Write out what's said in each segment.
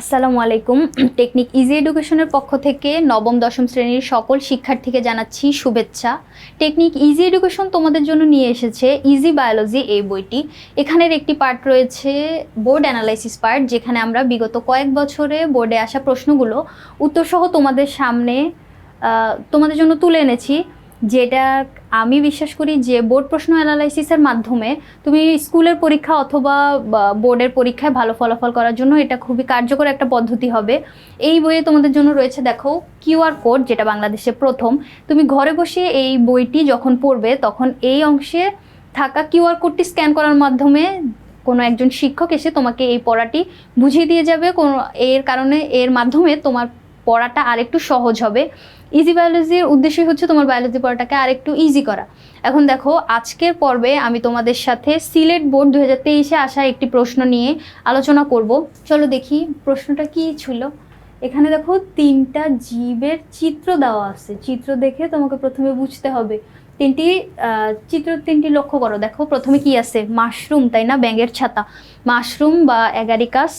আসসালামু আলাইকুম। Technique easy এডুকেশনের পক্ষ থেকে নবম, দশম শ্রেণির সকল শিক্ষার্থীকে জানাচ্ছি শুভেচ্ছা। টেকনিক ইজি এডুকেশন তোমাদের জন্য নিয়ে এসেছে ইজি বায়োলজি এই বইটি। এখানের একটি পার্ট রয়েছে বোর্ড অ্যানালাইসিস পার্ট যেখানে আমরা বিগত কয়েক বছরে বোর্ডে আসা প্রশ্নগুলো, উত্তরসহ তোমাদের সামনে তোমাদের জন্য তুলে এনেছি। যেটা আমি বিশ্বাস করি যে বোর্ড প্রশ্ন অ্যানালাইসিসের মাধ্যমে তুমি স্কুলের পরীক্ষা অথবা বোর্ডের পরীক্ষায় ভালো ফলাফল করার জন্য এটা খুবই কার্যকর একটা পদ্ধতি হবে। এই বইয়ে তোমাদের জন্য রয়েছে, দেখো কিউআর কোড, যেটা বাংলাদেশে প্রথম। তুমি ঘরে বসে এই বইটি যখন পড়বে, তখন এই অংশে থাকা কিউআর কোডটি স্ক্যান করার মাধ্যমে কোনো একজন শিক্ষক এসে তোমাকে এই পড়াটি বুঝিয়ে দিয়ে যাবে। কোনো, এর কারণে, এর মাধ্যমে তোমার পড়াটা আরেকটু সহজ হবে। ইজি বায়োলজির উদ্দেশ্যই হচ্ছে তোমার বায়োলজি পড়াটাকে আরেকটু ইজি করা। এখন দেখো, আজকের পর্বে আমি তোমাদের সাথে সিলেট বোর্ড দু হাজার তেইশে আসা একটি প্রশ্ন নিয়ে আলোচনা করব। চলো দেখি প্রশ্নটা কি ছিল। এখানে দেখো, তিনটা জীবের চিত্র দেওয়া আছে। চিত্র দেখে তোমাকে প্রথমে বুঝতে হবে। তিনটি চিত্র তিনটি লক্ষ্য করো। দেখো, প্রথমে কি আছে? মাশরুম, তাই না? ব্যাঙের ছাতা। মাশরুম বা অ্যাগারিকাস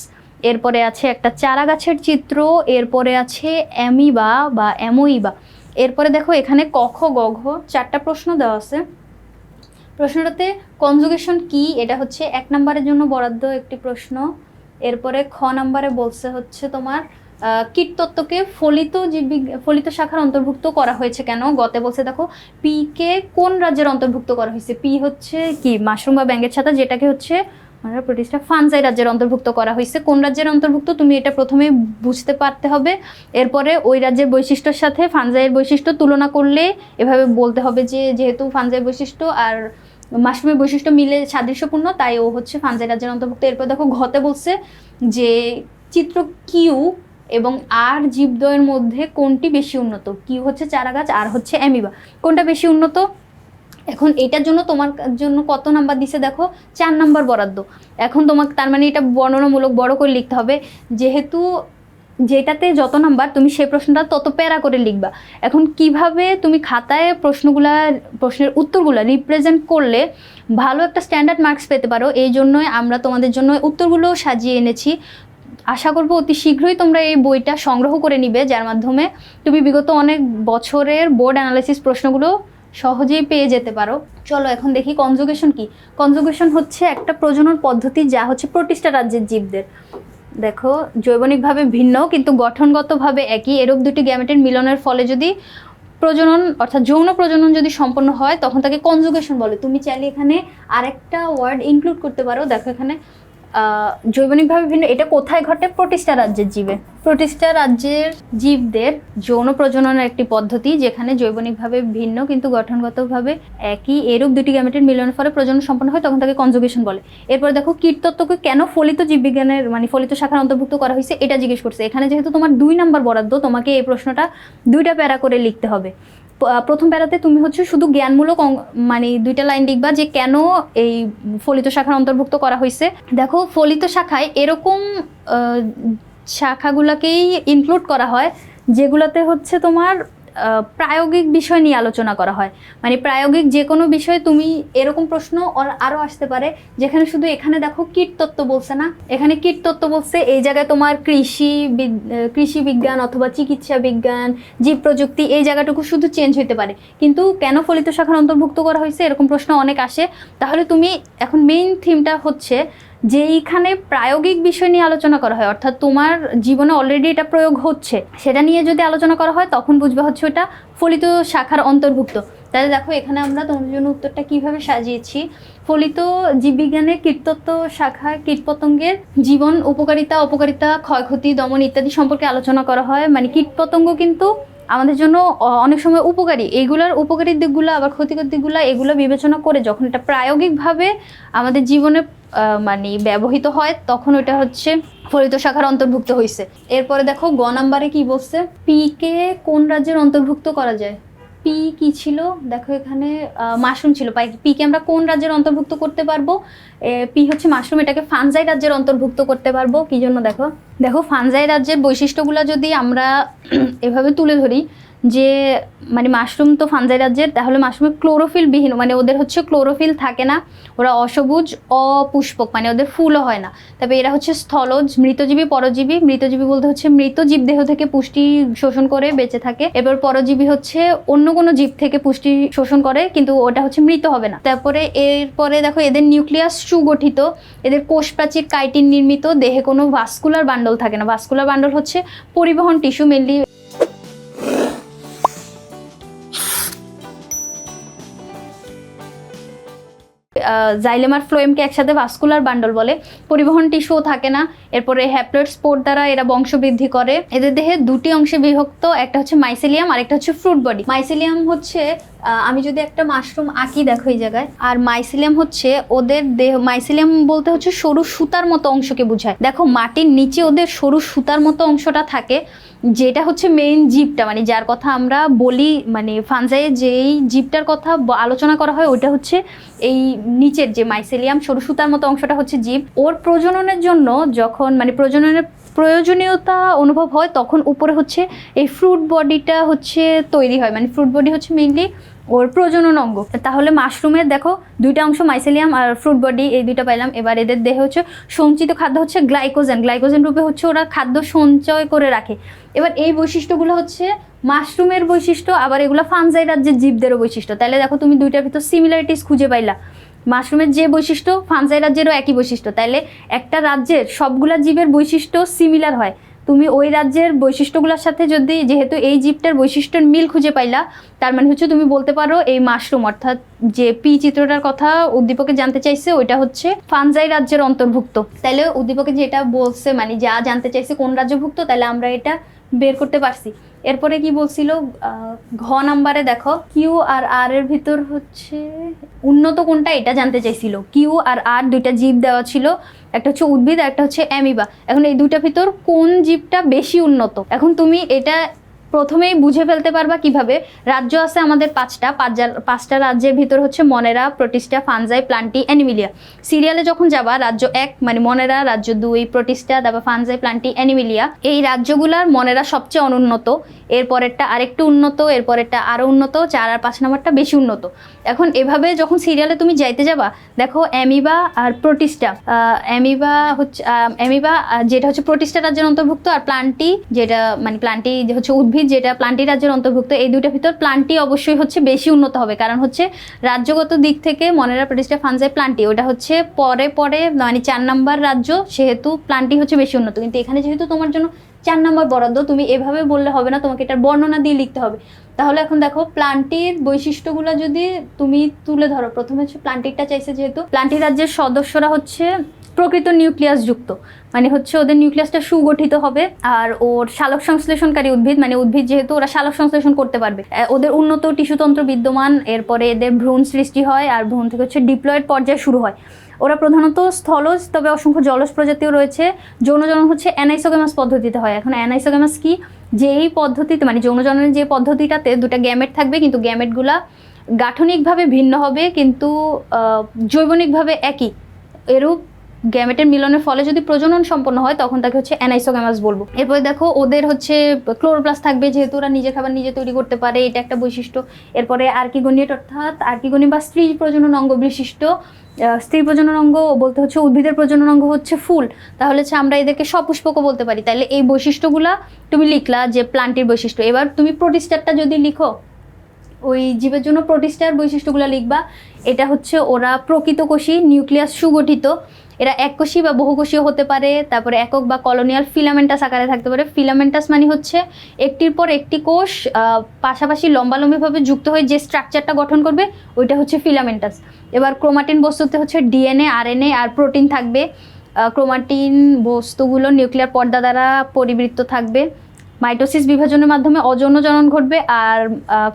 এরপরে আছে একটা চারা গাছের চিত্র, এরপরে আছে অ্যামিবা বা অ্যামোইবা। এরপরে দেখো এখানে কখ গঘ চারটা প্রশ্ন দেওয়া আছে। প্রশ্নটাতে কনজুগেশন কি? এটা হচ্ছে এক নম্বরের জন্য বরাদ্দ একটি প্রশ্ন। এরপরে খ নম্বরে বলছে হচ্ছে তোমার কীটতত্ত্বকে ফলিত ফলিত শাখার অন্তর্ভুক্ত করা হয়েছে কেন? গতে বলছে দেখো, পি কে কোন রাজ্যের অন্তর্ভুক্ত করা হয়েছে? পি হচ্ছে কি? মাশরুম বা ব্যাঙ্গের ছাতা, যেটাকে হচ্ছে মানে প্রতিষ্ঠা ফানজাই রাজ্যের অন্তর্ভুক্ত করা হয়েছে। কোন রাজ্যের অন্তর্ভুক্ত তুমি এটা প্রথমে বুঝতে পারতে হবে। এরপরে ওই রাজ্যের বৈশিষ্ট্যের সাথে ফানজাইয়ের বৈশিষ্ট্য তুলনা করলে এভাবে বলতে হবে যে, যেহেতু ফানজাই বৈশিষ্ট্য আর মাশরুমের বৈশিষ্ট্য মিলে সাদৃশ্যপূর্ণ, তাই ও হচ্ছে ফানজাই রাজ্যের অন্তর্ভুক্ত। এরপর দেখো, ঘতে বলছে যে, চিত্র কিউ এবং আর জীবদ্বয়ের মধ্যে কোনটি বেশি উন্নত? কিউ হচ্ছে চারা গাছ আর হচ্ছে অ্যামিবা। কোনটা বেশি উন্নত? এখন এটার জন্য তোমার জন্য কত নাম্বার দিছে দেখো? চার নাম্বার বরাদ্দ। এখন তোমাকে তার মানে এটা বর্ণনামূলক বড় করে লিখতে হবে। যেহেতু যেটাতে যত নাম্বার তুমি সেই প্রশ্নটা তত প্যারা করে লিখবা। এখন কীভাবে তুমি খাতায় প্রশ্নগুলা, প্রশ্নের উত্তরগুলো রিপ্রেজেন্ট করলে ভালো একটা স্ট্যান্ডার্ড মার্কস পেতে পারো, এই জন্যই আমরা তোমাদের জন্য উত্তরগুলো সাজিয়ে এনেছি। আশা করব অতি শীঘ্রই তোমরা এই বইটা সংগ্রহ করে নিবে, যার মাধ্যমে তুমি বিগত অনেক বছরের বোর্ড অ্যানালাইসিস প্রশ্নগুলো সহজেই পেয়ে যেতে পারো। চলো এখন দেখি কনজুগেশন কি? কনজুগেশন হচ্ছে একটা প্রজনন পদ্ধতি যা হচ্ছে প্রতিষ্ঠা রাজ্যের জীবদের। দেখো, জৈবনিকভাবে ভিন্ন, কিন্তু গঠনগতভাবে একই। এরূপ দুটি গ্যামেটের মিলনের ফলে যদি প্রজনন, অর্থাৎ যৌন প্রজনন যদি সম্পন্ন হয়, তখন তাকে কনজুগেশন বলে। তুমি চাইলে এখানে আরেকটা ওয়ার্ড ইনক্লুড করতে পারো। দেখো এখানে জৈবনিকভাবে ভিন্ন, এটা কোথায় ঘটে? প্রতিষ্ঠা রাজ্যের জীবে। প্রতিষ্ঠা রাজ্যের জীবদের যৌন প্রজননের একটি পদ্ধতি, যেখানে জৈবনিকভাবে ভিন্ন কিন্তু গঠনগতভাবে একই এরূপ দুটি গ্যামেটের মিলনের ফলে প্রজনন সম্পন্ন হয়, তখন তাকে কনজুগেশন বলে। এরপর দেখো কীটতত্ত্বকে কেন ফলিত জীববিজ্ঞানের মানে ফলিত শাখার অন্তর্ভুক্ত করা হয়েছে, এটা জিজ্ঞেস করছে। এখানে যেহেতু তোমার দুই নাম্বার বরাদ্দ, তোমাকে এই প্রশ্নটা দুইটা প্যারা করে লিখতে হবে। প্রথম প্যারাতে তুমি হচ্ছে শুধু জ্ঞানমূলক মানে দুইটা লাইন লিখবা যে কেন এই ফলিত শাখার অন্তর্ভুক্ত করা হয়েছে দেখো, ফলিত শাখায় এরকম শাখাগুলোকেই ইনক্লুড করা হয়, যেগুলোতে হচ্ছে তোমার প্রায়োগিক বিষয় নিয়ে আলোচনা করা হয়। মানে প্রায়োগিক যে কোনো বিষয়ে তুমি এরকম প্রশ্ন ওর- আরও আসতে পারে, যেখানে শুধু এখানে দেখো কীটতত্ত্ব বলছে না। এখানে কীটতত্ত্ব বলছে এই জায়গায় তোমার কৃষি কৃষি বিজ্ঞান অথবা চিকিৎসা বিজ্ঞান, জীব প্রযুক্তি এই জায়গাটুকু শুধু চেঞ্জ হতে পারে। কিন্তু কেন ফলিত শাখার অন্তর্ভুক্ত করা হয়েছে? এরকম প্রশ্ন অনেক আসে। তাহলে তুমি এখন মেইন থিমটা হচ্ছে যে এইখানে প্রায়োগিক বিষয় নিয়ে আলোচনা করা হয়, অর্থাৎ তোমার জীবনে অলরেডি এটা প্রয়োগ হচ্ছে, সেটা নিয়ে যদি আলোচনা করা হয়, তখন বুঝবে হচ্ছে ওটা ফলিত শাখার অন্তর্ভুক্ত। তাহলে দেখো, এখানে আমরা তোমাদের জন্য উত্তরটা কীভাবে সাজিয়েছি। ফলিত জীববিজ্ঞানের কীটতত্ত্ব শাখায় কীটপতঙ্গের জীবন, উপকারিতা, অপকারিতা, ক্ষয়ক্ষতি, দমন ইত্যাদি সম্পর্কে আলোচনা করা হয়। মানে কীটপতঙ্গ কিন্তু আমাদের জন্য অনেক সময় উপকারী। এইগুলোর উপকারী দিকগুলো, আবার ক্ষতিকর দিকগুলো, এগুলো বিবেচনা করে যখন এটা প্রায়োগিকভাবে আমাদের জীবনে মানে ব্যবহৃত হয়, তখন ওটা হচ্ছে ফলিত শাখার অন্তর্ভুক্ত হয়েছে এরপরে দেখো, গ নাম্বারে কি বলছে? পি কে কোন রাজ্যের অন্তর্ভুক্ত করা যায়? পি কি ছিল? দেখো এখানে মাশরুম ছিল। পি কে আমরা কোন রাজ্যের অন্তর্ভুক্ত করতে পারব? পি হচ্ছে মাশরুম এটাকে ফানজাই রাজ্যের অন্তর্ভুক্ত করতে পারব। কি জন্য দেখো? দেখো, ফানজাই রাজ্যের বৈশিষ্ট্যগুলো যদি আমরা এভাবে তুলে ধরি যে মানে মাশরুম তো ফানজাই রাজ্যের, তাহলে মাশরুমের ক্লোরোফিল বিহীন মানে ওদের হচ্ছে ক্লোরোফিল থাকে না, ওরা অসবুজ, অপুষ্পক মানে ওদের ফুলও হয় না। তবে এরা হচ্ছে স্থলজ, মৃতজীবী, পরজীবী, মৃতজীবী বলতে হচ্ছে মৃত জীব দেহ থেকে পুষ্টি শোষণ করে বেঁচে থাকে, এবার পরজীবী হচ্ছে অন্য কোনো জীব থেকে পুষ্টি শোষণ করে, কিন্তু ওটা হচ্ছে মৃত হবে না। তারপরে এরপরে দেখো, এদের নিউক্লিয়াস সুগঠিত, এদের কোষ প্রাচীর কাইটিন নির্মিত, দেহে কোনো ভাস্কুলার বান্ডল থাকে না। ভাস্কুলার বান্ডল হচ্ছে পরিবহন টিস্যু মেনলি জাইলেমার ফ্লোয়েমকে একসাথে ভাস্কুলার বান্ডল বলে। পরিবহন টিস্যুও থাকে না। এরপরে হ্যাপ্লয়েড স্পোর্ট দ্বারা এরা বংশবৃদ্ধি করে। এদের দেহে দুটি অংশে বিভক্ত, একটা হচ্ছে মাইসেলিয়াম আর একটা হচ্ছে ফ্রুট বডি। মাইসেলিয়াম হচ্ছে আমি যদি একটা মাশরুম আঁকি দেখো এই জায়গায়, আর মাইসিলিয়াম হচ্ছে ওদের দেহ মাইসিলিয়াম বলতে হচ্ছে সরু সুতার মতো অংশকে বোঝায়। দেখো, মাটির নিচে ওদের সরু সুতার মতো অংশটা থাকে, যেটা হচ্ছে মেইন জীবটা মানে যার কথা আমরা বলি মানে ফানজাইয়ে যেই জীবটার কথা আলোচনা করা হয়, ওইটা হচ্ছে এই নিচের যে মাইসেলিয়াম সরু সুতার মতো অংশটা হচ্ছে জীব। ওর প্রজননের জন্য যখন মানে প্রজননের প্রয়োজনীয়তা অনুভব হয়, তখন উপরে হচ্ছে এই ফ্রুট বডিটা হচ্ছে তৈরি হয়। মানে ফ্রুট বডি হচ্ছে মেইনলি ওর প্রজনন অঙ্গ। তাহলে মাশরুমের দেখো দুইটা অংশ মাইসেলিয়াম আর ফ্রুট বডি এই দুইটা পাইলাম। এবার এদের দেহে হচ্ছে সঞ্চিত খাদ্য হচ্ছে গ্লাইকোজেন গ্লাইকোজেন রূপে হচ্ছে ওরা খাদ্য সঞ্চয় করে রাখে। এবার এই বৈশিষ্ট্যগুলো হচ্ছে মাশরুমের বৈশিষ্ট্য, আবার এগুলো ফানজাই রাজ্যের জীবদেরও বৈশিষ্ট্য। তাহলে দেখো তুমি দুইটার ভিতর সিমিলারিটিস খুঁজে পাইলা। মাশরুমের যে বৈশিষ্ট্য, ফানজাই রাজ্যেরও একই বৈশিষ্ট্য। তাইলে একটা রাজ্যের সবগুলা জীবের বৈশিষ্ট্য সিমিলার হয়। তুমি ওই রাজ্যের বৈশিষ্ট্যগুলোর সাথে যদি যেহেতু এই জীবটার বৈশিষ্ট্যের মিল খুঁজে পাইলা, তার মানে হচ্ছে তুমি বলতে পারো এই মাশরুম, অর্থাৎ যে পি চিত্রটার কথা উদ্দীপকে জানতে চাইছে, ওইটা হচ্ছে ফানজাই রাজ্যের অন্তর্ভুক্ত। তাইলে উদ্দীপকে যেটা বলছে মানে যা জানতে চাইছে কোন রাজ্যভুক্ত তাহলে আমরা এটা বের করতে পারছি। এরপরে কি বলছিল? ঘ নাম্বারে দেখো কিউ আর আর এর ভিতর হচ্ছে উন্নত কোনটা এটা জানতে চাইছিল। কিউ আর আর দুইটা জীব দেওয়া ছিল, একটা হচ্ছে উদ্ভিদ আর একটা হচ্ছে অ্যামিবা। এখন এই দুইটার ভিতর কোন জীবটা বেশি উন্নত? এখন তুমি এটা প্রথমেই বুঝে ফেলতে পারবা কীভাবে? রাজ্য আছে আমাদের পাঁচটা। পাঁচটা রাজ্যের ভিতর হচ্ছে মনেরা প্রতিষ্ঠা ফানজাই প্লান্টি অ্যানিমিলিয়া। সিরিয়ালে যখন যাবা রাজ্য এক মানে মনেরা রাজ্য দুই প্রতিষ্ঠা তারপর ফানজাই প্লান্টি অ্যানিমিলিয়া। এই রাজ্যগুলার মনেরা সবচেয়ে অনুন্নত। এরপরেরটা আরেকটু উন্নত এরপরেরটা আরও উন্নত চার আর পাঁচ নাম্বারটা বেশি উন্নত। এখন এভাবে যখন সিরিয়ালে তুমি যাইতে যাবা দেখো অ্যামিবা আর আহ, অ্যামিবা হচ্ছে অ্যামিবা যেটা হচ্ছে প্রোটিস্টা রাজ্যের অন্তর্ভুক্ত আর প্লান্টি যেটা মানে প্লান্টি হচ্ছে উদ্ভিদ যেটা প্লান্টি রাজ্যের অন্তর্ভুক্ত, এই দুইটার ভিতর প্লান্টি অবশ্যই হচ্ছে বেশি উন্নত হবে। কারণ হচ্ছে রাজ্যগত দিক থেকে মনেরা প্রতিষ্ঠা ফানজাই প্লান্টি, ওটা হচ্ছে পরে পরে মানে চার নাম্বার রাজ্য, সেহেতু প্লান্টি হচ্ছে বেশি উন্নত। কিন্তু এখানে যেহেতু তোমার জন্য চার নাম্বার বরাদ্দ, তুমি এভাবে বললে হবে না, তোমাকে এটার বর্ণনা দিয়ে লিখতে হবে। তাহলে এখন দেখো, প্লান্টির বৈশিষ্ট্যগুলো যদি তুমি তুলে ধরো, প্রথমে হচ্ছে প্লান্টিকটা চাইছে যেহেতু প্লান্টি রাজ্যের সদস্যরা হচ্ছে প্রকৃত নিউক্লিয়াস যুক্ত। মানে হচ্ছে ওদের নিউক্লিয়াসটা সুগঠিত হবে আর ওর শালক সংশ্লেষণকারী উদ্ভিদ মানে উদ্ভিদ যেহেতু ওরা শালক সংশ্লেষণ করতে পারবে। ওদের উন্নত টিস্যুতন্ত্র বিদ্যমান, এরপরে এদের ভ্রূণ সৃষ্টি হয় আর ভ্রূণ থেকে হচ্ছে ডিপ্লয়েড পর্যায়ে শুরু হয়। ওরা প্রধানত স্থলজ, তবে অসংখ্য জলজ প্রজাতিও রয়েছে। যৌনজনন হচ্ছে অ্যানাইসোগ্যামাস পদ্ধতিতে হয়। এখন অ্যানাইসোগেমাস কি? যেই পদ্ধতিতে মানে যৌনজননের যে পদ্ধতিটাতে দুটো গ্যামেট থাকবে, কিন্তু গ্যামেটগুলা গাঠনিকভাবে ভিন্ন হবে, কিন্তু জৈবনিকভাবে একই। এরূপ গ্যামেটের মিলনের ফলে যদি প্রজনন সম্পন্ন হয়, তখন তাকে হচ্ছে অ্যানাইসোগ্যামাস বলব। এরপরে দেখো, ওদের হচ্ছে ক্লোরোপ্লাস্ট থাকবে যেহেতু ওরা নিজের খাবার নিজে তৈরি করতে পারে, এটা একটা বৈশিষ্ট্য। এরপরে আর্কিগোনিয়েট অর্থাৎ আর্কিগনি বা স্ত্রী প্রজনন অঙ্গ বিশিষ্ট স্ত্রী প্রজনন অঙ্গ বলতে হচ্ছে উদ্ভিদের প্রজনন অঙ্গ হচ্ছে ফুল। তাহলে হচ্ছে আমরা এদেরকে সপুষ্পকও বলতে পারি। তাহলে এই বৈশিষ্ট্যগুলা তুমি লিখলা যে প্লান্টের বৈশিষ্ট্য। এবার তুমি প্রোটিস্টারটা যদি লিখো ওই জীবের জন্য প্রোটিস্টার বৈশিষ্ট্যগুলো লিখবা। এটা হচ্ছে ওরা প্রকৃতকোষী নিউক্লিয়াস সুগঠিত। এরা এককোষী বা বহুকোষীয় হতে পারে, তারপরে একক বা কলোনিয়াল ফিলামেন্টাস আকারে থাকতে পারে। ফিলামেন্টাস মানে হচ্ছে একটির পর একটি কোষ পাশাপাশি লম্বালম্বিভাবে যুক্ত হয়ে যে স্ট্রাকচারটা গঠন করবে, ওইটা হচ্ছে ফিলামেন্টাস। এবার ক্রোমাটিন বস্তুতে হচ্ছে ডিএনএ, আরএনএ আর প্রোটিন থাকবে। ক্রোমাটিন বস্তুগুলো নিউক্লিয়ার পর্দা দ্বারা পরিবৃত্ত থাকবে। মাইটোসিস বিভাজনের মাধ্যমে অযৌন জনন ঘটবে আর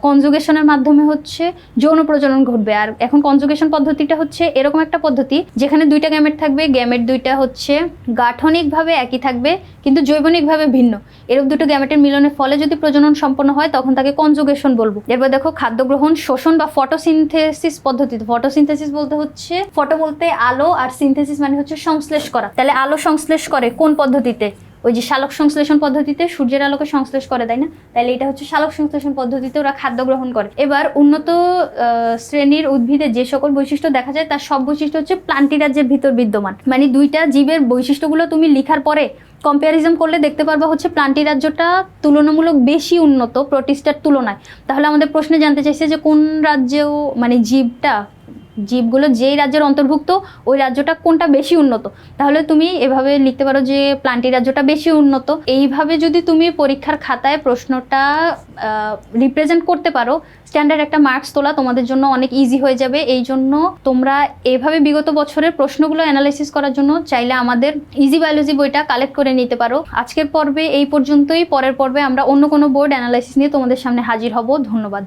কনজুগেশনের মাধ্যমে হচ্ছে যৌন প্রজনন ঘটবে। আর এখন কনজুগেশন পদ্ধতিটা হচ্ছে এরকম একটা পদ্ধতি যেখানে দুইটা গ্যামেট থাকবে, গ্যামেট দুইটা হচ্ছে গাঠনিকভাবে একই থাকবে কিন্তু জৈবনিকভাবে ভিন্ন। এরূপ দুটো গ্যামেটের মিলনের ফলে যদি প্রজনন সম্পন্ন হয় তখন তাকে কনজুগেশন বলব। এরপর দেখো খাদ্য গ্রহণ, শোষণ বা ফটোসিনথেসিস পদ্ধতি ফটোসিনথেসিস বলতে হচ্ছে ফটো বলতে আলো আর সিনথেসিস মানে হচ্ছে সংশ্লেষ করা। তাহলে আলো সংশ্লেষ করে কোন পদ্ধতিতে? ওই যে শালক সংশ্লেষণ পদ্ধতিতে সূর্যের আলোকে সংশ্লেষ করে, তাই না? তাহলে এটা হচ্ছে শালক সংশ্লেষণ পদ্ধতিতে ওরা খাদ্য গ্রহণ করে। এবার উন্নত শ্রেণির উদ্ভিদে যে সকল বৈশিষ্ট্য দেখা যায়, তার সব বৈশিষ্ট্য হচ্ছে প্লান্টি রাজ্যের ভিতর বিদ্যমান। মানে দুইটা জীবের বৈশিষ্ট্যগুলো তুমি লিখার পরে কম্পারিজম করলে দেখতে পারবা হচ্ছে প্লান্টি রাজ্যটা তুলনামূলক বেশি উন্নত প্রোটিস্টার তুলনায়। তাহলে আমাদের প্রশ্নে জানতে চাইছে যে কোন রাজ্যেও মানে জীবটা জীবগুলো যেই রাজ্যের অন্তর্ভুক্ত, ওই রাজ্যটা কোনটা বেশি উন্নত? তাহলে তুমি এভাবে লিখতে পারো যে প্লান্টি রাজ্যটা বেশি উন্নত। এইভাবে যদি তুমি পরীক্ষার খাতায় প্রশ্নটা রিপ্রেজেন্ট করতে পারো স্ট্যান্ডার্ড একটা মার্কস তোলা তোমাদের জন্য অনেক ইজি হয়ে যাবে। এই জন্য তোমরা এভাবে বিগত বছরের প্রশ্নগুলো অ্যানালাইসিস করার জন্য চাইলে আমাদের ইজি বায়োলজি বইটা কালেক্ট করে নিতে পারো। আজকের পর্বে এই পর্যন্তই। পরের পর্বে আমরা অন্য কোনো বোর্ড অ্যানালাইসিস নিয়ে তোমাদের সামনে হাজির হব। ধন্যবাদ।